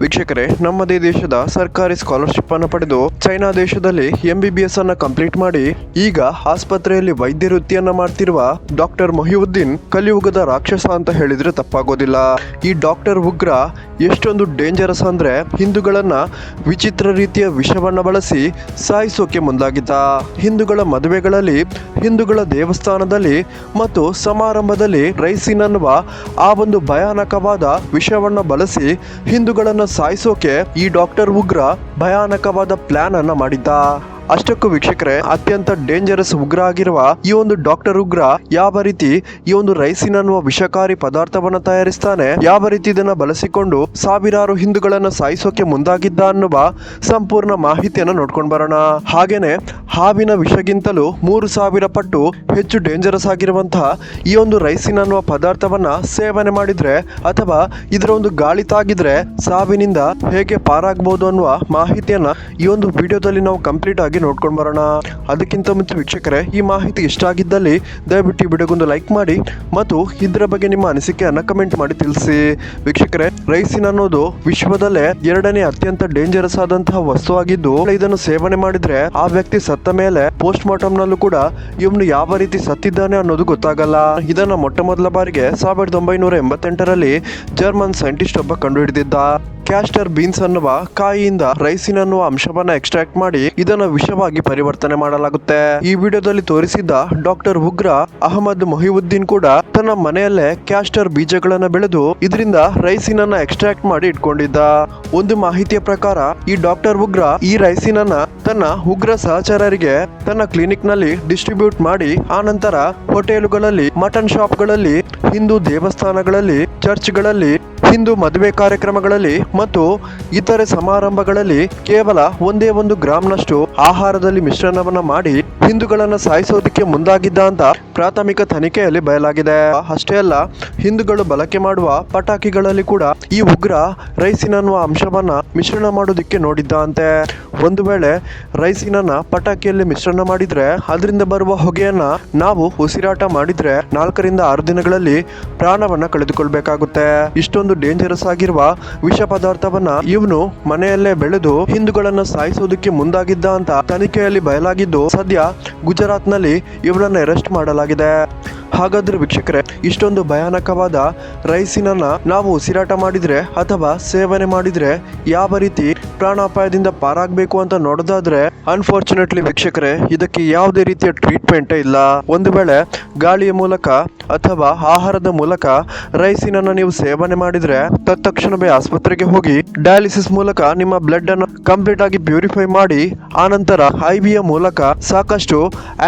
ವೀಕ್ಷಕರೇ, ನಮ್ಮದೇ ದೇಶದ ಸರ್ಕಾರಿ ಸ್ಕಾಲರ್ಶಿಪ್ ಅನ್ನು ಪಡೆದು ಚೈನಾ ದೇಶದಲ್ಲಿ ಎಂ ಬಿ ಬಿ ಎಸ್ ಅನ್ನ ಕಂಪ್ಲೀಟ್ ಮಾಡಿ, ಈಗ ಆಸ್ಪತ್ರೆಯಲ್ಲಿ ವೈದ್ಯ ವೃತ್ತಿಯನ್ನ ಮಾಡ್ತಿರುವ ಡಾಕ್ಟರ್ ಮೊಹಿಯುದ್ದೀನ್ ಕಲಿಯುಗದ ರಾಕ್ಷಸ ಅಂತ ಹೇಳಿದ್ರೆ ತಪ್ಪಾಗೋದಿಲ್ಲ. ಈ ಡಾಕ್ಟರ್ ಉಗ್ರ ಎಷ್ಟೊಂದು ಡೇಂಜರಸ್ ಅಂದ್ರೆ ಹಿಂದೂಗಳನ್ನ ವಿಚಿತ್ರ ರೀತಿಯ ವಿಷವನ್ನ ಬಳಸಿ ಸಾಯಿಸೋಕೆ ಮುಂದಾಗಿದ್ದ. ಹಿಂದೂಗಳ ಮದುವೆಗಳಲ್ಲಿ, ಹಿಂದೂಗಳ ದೇವಸ್ಥಾನದಲ್ಲಿ ಮತ್ತು ಸಮಾರಂಭದಲ್ಲಿ ರೈಸಿನ್ ಅನ್ನುವ ಆ ಒಂದು ಭಯಾನಕವಾದ ವಿಷವನ್ನ ಬಳಸಿ ಹಿಂದೂಗಳನ್ನ ಸಾಯಿಸೋಕೆ ಈ ಡಾಕ್ಟರ್ ಉಗ್ರ ಭಯಾನಕವಾದ ಪ್ಲಾನ್ ಅನ್ನ ಮಾಡಿದ್ದ. ಅಷ್ಟಕ್ಕೂ ವೀಕ್ಷಕರೇ, ಅತ್ಯಂತ ಡೇಂಜರಸ್ ಉಗ್ರ ಆಗಿರುವ ಈ ಒಂದು ಡಾಕ್ಟರ್ ಉಗ್ರ ಯಾವ ರೀತಿ ಈ ಒಂದು ರೈಸಿನ್ ಅನ್ನುವ ವಿಷಕಾರಿ ಪದಾರ್ಥವನ್ನ ತಯಾರಿಸ್ತಾನೆ, ಯಾವ ರೀತಿ ಇದನ್ನ ಬಳಸಿಕೊಂಡು ಸಾವಿರಾರು ಹಿಂದೂಗಳನ್ನ ಸಾಯಿಸೋಕೆ ಮುಂದಾಗಿದ್ದ ಅನ್ನುವ ಸಂಪೂರ್ಣ ಮಾಹಿತಿಯನ್ನ ನೋಡ್ಕೊಂಡು ಬರೋಣ. ಹಾಗೇನೆ ಹಾವಿನ ವಿಷಗಿಂತಲೂ ಮೂರು ಸಾವಿರ ಪಟ್ಟು ಹೆಚ್ಚು ಡೇಂಜರಸ್ ಆಗಿರುವಂತಹ ಈ ಒಂದು ರೈಸಿನ್ ಅನ್ನುವ ಪದಾರ್ಥವನ್ನ ಸೇವನೆ ಮಾಡಿದ್ರೆ ಅಥವಾ ಇದರ ಒಂದು ಗಾಳಿ ತಾಗಿದ್ರೆ ಸಾವಿನಿಂದ ಹೇಗೆ ಪಾರಾಗಬಹುದು ಅನ್ನುವ ಮಾಹಿತಿಯನ್ನ ಈ ಒಂದು ವಿಡಿಯೋದಲ್ಲಿ ನಾವು ಕಂಪ್ಲೀಟ್ ಆಗಿ ನೋಡ್ಕೊಂಡು ಬರೋಣ. ಅದಕ್ಕಿಂತ ಮುಂಚೆ ವೀಕ್ಷಕರೇ, ಈ ಮಾಹಿತಿ ಇಷ್ಟ ಆಗಿದ್ದಲ್ಲಿ ದಯವಿಟ್ಟು ವಿಡಿಯೋಗೊಂದು ಲೈಕ್ ಮಾಡಿ ಮತ್ತು ಇದರ ಬಗ್ಗೆ ನಿಮ್ಮ ಅನಿಸಿಕೆಯನ್ನು ಕಮೆಂಟ್ ಮಾಡಿ ತಿಳಿಸಿ. ವೀಕ್ಷಕರೇ, ರೈಸಿನ್ ಅನ್ನೋದು ವಿಶ್ವದಲ್ಲೇ ಎರಡನೇ ಅತ್ಯಂತ ಡೇಂಜರಸ್ ಆದಂತಹ ವಸ್ತುವಾಗಿದ್ದು ಇದನ್ನು ಸೇವನೆ ಮಾಡಿದ್ರೆ ಆ ವ್ಯಕ್ತಿ ಸತ್ತ ಮೇಲೆ ಪೋಸ್ಟ್ ಮಾರ್ಟಮ್ ನಲ್ಲೂ ಕೂಡ ಇವನು ಯಾವ ರೀತಿ ಸತ್ತಿದ್ದಾನೆ ಅನ್ನೋದು ಗೊತ್ತಾಗಲ್ಲ. ಇದನ್ನ ಮೊಟ್ಟ ಮೊದಲ ಬಾರಿಗೆ ಸಾವಿರದ ಒಂಬೈನೂರ ಎಂಬತ್ತೆಂಟರಲ್ಲಿ ಜರ್ಮನ್ ಸೈಂಟಿಸ್ಟ್ ಒಬ್ಬ ಕಂಡುಹಿಡಿದಿದ್ದ. ಕ್ಯಾಸ್ಟರ್ ಬೀನ್ಸ್ ಅನ್ನುವ ಕಾಯಿಯಿಂದ ರೈಸಿನ್ ಅನ್ನುವ ಅಂಶವನ್ನ ಎಕ್ಸ್ಟ್ರಾಕ್ಟ್ ಮಾಡಿ ಇದನ್ನು ವಿಷವಾಗಿ ಪರಿವರ್ತನೆ ಮಾಡಲಾಗುತ್ತೆ. ಈ ವಿಡಿಯೋದಲ್ಲಿ ತೋರಿಸಿದ್ದ ಡಾಕ್ಟರ್ ಉಗ್ರ ಅಹಮದ್ ಮೊಹಿವುದ್ದೀನ್ ಕೂಡ ತನ್ನ ಮನೆಯಲ್ಲೇ ಕ್ಯಾಸ್ಟರ್ ಬೀಜಗಳನ್ನ ಬೆಳೆದು ಇದರಿಂದ ರೈಸಿನ್ ಅನ್ನ ಎಕ್ಸ್ಟ್ರಾಕ್ಟ್ ಮಾಡಿ ಇಟ್ಕೊಂಡಿದ್ದ. ಒಂದು ಮಾಹಿತಿಯ ಪ್ರಕಾರ ಈ ಡಾಕ್ಟರ್ ಉಗ್ರ ಈ ರೈಸಿನ್ ಅನ್ನ ತನ್ನ ಉಗ್ರ ಸಹಚರರಿಗೆ ತನ್ನ ಕ್ಲಿನಿಕ್ನಲ್ಲಿ ಡಿಸ್ಟ್ರಿಬ್ಯೂಟ್ ಮಾಡಿ ಆನಂತರ ಹೋಟೆಲುಗಳಲ್ಲಿ ಮಟನ್ ಶಾಪ್ಗಳಲ್ಲಿ ಹಿಂದೂ ದೇವಸ್ಥಾನಗಳಲ್ಲಿ ಚರ್ಚ್ಗಳಲ್ಲಿ ಹಿಂದೂ ಮದುವೆ ಕಾರ್ಯಕ್ರಮಗಳಲ್ಲಿ ಮತ್ತು ಇತರೆ ಸಮಾರಂಭಗಳಲ್ಲಿ ಕೇವಲ ಒಂದೇ ಒಂದು ಗ್ರಾಮ್ನಷ್ಟು ಆಹಾರದಲ್ಲಿ ಮಿಶ್ರಣವನ್ನ ಮಾಡಿ ಹಿಂದೂಗಳನ್ನ ಸಾಯಿಸೋದಕ್ಕೆ ಮುಂದಾಗಿದ್ದ ಅಂತ ಪ್ರಾಥಮಿಕ ತನಿಖೆಯಲ್ಲಿ ಬಯಲಾಗಿದೆ. ಅಷ್ಟೇ ಅಲ್ಲ, ಹಿಂದೂಗಳು ಬಳಕೆ ಮಾಡುವ ಪಟಾಕಿಗಳಲ್ಲಿ ಕೂಡ ಈ ಉಗ್ರ ರೈಸಿನ ಅನ್ನುವ ಅಂಶವನ್ನ ಮಿಶ್ರಣ ಮಾಡೋದಿಕ್ಕೆ ನೋಡಿದ್ದ ಅಂತೆ ಒಂದು ವೇಳೆ ರೈಸಿನನ್ನ ಪಟಾಕಿಯಲ್ಲಿ ಮಿಶ್ರಣ ಮಾಡಿದ್ರೆ ಅದರಿಂದ ಬರುವ ಹೊಗೆಯನ್ನ ನಾವು ಉಸಿರಾಟ ಮಾಡಿದ್ರೆ ನಾಲ್ಕರಿಂದ ಆರು ದಿನಗಳಲ್ಲಿ ಪ್ರಾಣವನ್ನ ಕಳೆದುಕೊಳ್ಬೇಕಾಗುತ್ತೆ. ಇಷ್ಟೊಂದು ಡೇಂಜರಸ್ ಆಗಿರುವ ವಿಷ ಪದಾರ್ಥವನ್ನ ಇವನು ಮನೆಯಲ್ಲೇ ಬೆಳೆದು ಹಿಂದೂಗಳನ್ನ ಸಾಯಿಸೋದಕ್ಕೆ ಮುಂದಾಗಿದ್ದ ಅಂತ ತನಿಖೆಯಲ್ಲಿ ಬಯಲಾಗಿದ್ದು ಸದ್ಯ ಗುಜರಾತ್ನಲ್ಲಿ ಇವಳನ್ನ ಅರೆಸ್ಟ್ ಮಾಡಲಾಗಿದೆ. ಹಾಗಾದ್ರೆ ವೀಕ್ಷಕರೇ, ಇಷ್ಟೊಂದು ಭಯಾನಕವಾದ ರೈಸಿನನ್ನ ನಾವು ಉಸಿರಾಟ ಮಾಡಿದ್ರೆ ಅಥವಾ ಸೇವನೆ ಮಾಡಿದ್ರೆ ಯಾವ ರೀತಿ ಪ್ರಾಣಾಪಾಯದಿಂದ ಪಾರಾಗಬೇಕು ಅಂತ ನೋಡೋದಾದ್ರೆ ಅನ್ಫಾರ್ಚುನೇಟ್ಲಿ ವೀಕ್ಷಕರೇ, ಇದಕ್ಕೆ ಯಾವುದೇ ರೀತಿಯ ಟ್ರೀಟ್ಮೆಂಟ್ ಇಲ್ಲ. ಒಂದು ವೇಳೆ ಗಾಳಿಯ ಮೂಲಕ ಅಥವಾ ಆಹಾರದ ಮೂಲಕ ರೈಸಿನನ್ನು ನೀವು ಸೇವನೆ ಮಾಡಿದರೆ ತತ್ಕ್ಷಣವೇ ಆಸ್ಪತ್ರೆಗೆ ಹೋಗಿ ಡಯಾಲಿಸಿಸ್ ಮೂಲಕ ನಿಮ್ಮ ಬ್ಲಡ್ ಅನ್ನು ಕಂಪ್ಲೀಟ್ ಆಗಿ ಪ್ಯೂರಿಫೈ ಮಾಡಿ, ಆನಂತರ ಐ ವಿಯ ಮೂಲಕ ಸಾಕಷ್ಟು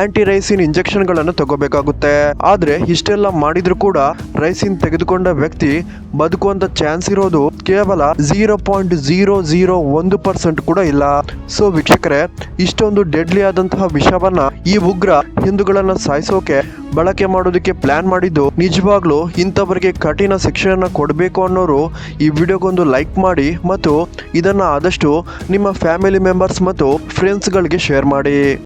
ಆಂಟಿ ರೈಸಿನ್ ಇಂಜೆಕ್ಷನ್ಗಳನ್ನು ತಗೋಬೇಕಾಗುತ್ತೆ. ಆದ್ರೆ ಇಷ್ಟೆಲ್ಲ ಮಾಡಿದ್ರು ಕೂಡ ರೈಸಿನ್ ತೆಗೆದುಕೊಂಡ ವ್ಯಕ್ತಿ ಬದುಕುವಂತ ಚಾನ್ಸ್ ಇರೋದು ಕೇವಲ ಝೀರೋ ಪಾಯಿಂಟ್ ಜೀರೋ ಜೀರೋ ಒಂದು ಪರ್ಸೆಂಟ್ ಕೂಡ ಇಲ್ಲ. ಸೊ ವೀಕ್ಷಕರೇ, ಇಷ್ಟೊಂದು ಡೆಡ್ಲಿ ಆದಂತಹ ವಿಷವನ್ನ ಈ ಉಗ್ರ ಹಿಂದೂಗಳನ್ನ ಸಾಯಿಸೋಕೆ ಬಳಕೆ ಮಾಡೋದಕ್ಕೆ ಪ್ಲಾನ್ ಮಾಡಿದ್ದು, ನಿಜವಾಗ್ಲೂ ಇಂಥವರಿಗೆ ಕಠಿಣ ಶಿಕ್ಷೆಯನ್ನು ಕೊಡಬೇಕು ಅನ್ನೋರು ಈ ವಿಡಿಯೋಗೊಂದು ಲೈಕ್ ಮಾಡಿ ಮತ್ತು ಇದನ್ನು ಆದಷ್ಟು ನಿಮ್ಮ ಫ್ಯಾಮಿಲಿ ಮೆಂಬರ್ಸ್ ಮತ್ತು ಫ್ರೆಂಡ್ಸ್ಗಳಿಗೆ ಶೇರ್ ಮಾಡಿ.